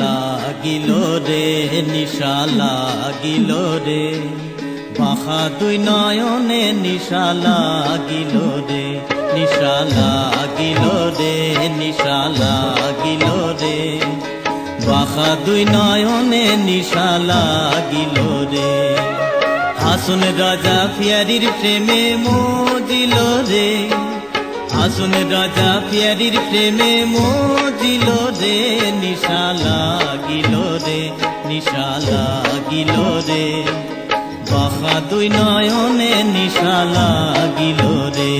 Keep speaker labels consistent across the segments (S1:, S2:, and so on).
S1: লাগিল রে, নিশা লাগিল রে। বাহা দুই নয়নে নিশা লাগিল রে, নিশা লাগিল রে, নিশা লাগিল রে। বাহা দুই নয়নে নিশা লাগিল রে। হাসুন রাজা ফিয়ারির প্রেমে মজিল রে। হাসুন রাজা পিয়ারির প্রেমে মজিল রে, নিশা লাগিল রে, নিশা লাগিল রে। বাহা দুই নয়নে নিশা লাগিল রে।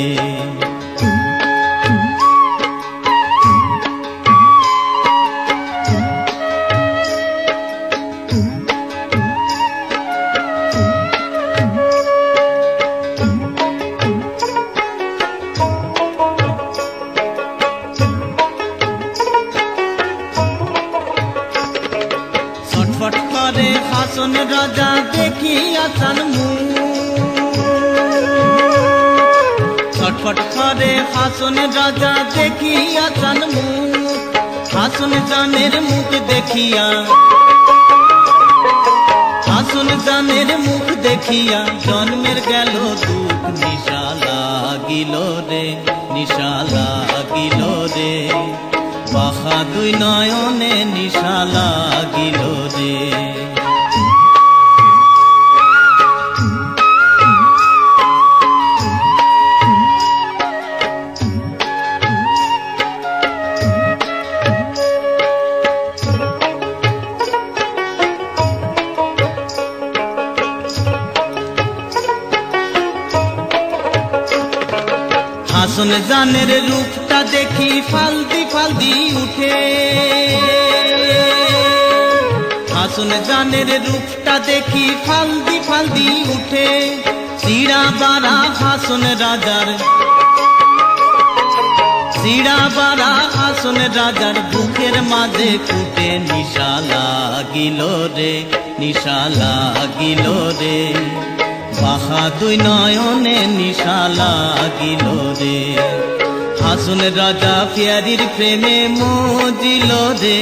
S1: করে হাসন রাজা দেখিয়া চান ছটফট করে হাসন রাজা দেখিয়া চান হাসন জানের মুখ দেখিয়া। হাসন জানের মুখ দেখিয়া জন্মের গেল দুঃখ, নিশা লাগিল রে, নিশা লাগিল রে। বাহা দুই নয়নে নিশা লাগিল হাসন জানের রূপটা দেখি ফালদি ফালদি উঠে। হাসন জানের রূপটা দেখি ফালদি ফালদি উঠে। সিরা বারা হাসন রাজার সিরা বারা হাসন রাজার বুকের মাঝে ফুটে নিশা লাগিল রে, নিশা লাগিল রে। বাহা দুই নয়নে নিশা লাগিল রে। হাসুন রাজা ফিয়ারির প্রেমে মজিল রে।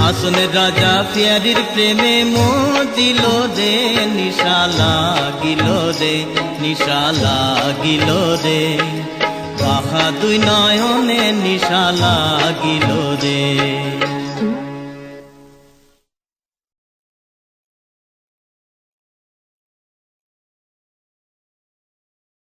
S1: হাসুন রাজা ফিয়ারির প্রেমে মজিল রে। নিশা লাগিল রে, নিশা লাগিল রে। বাহা দুই নয়নে নিশা লাগিল রে।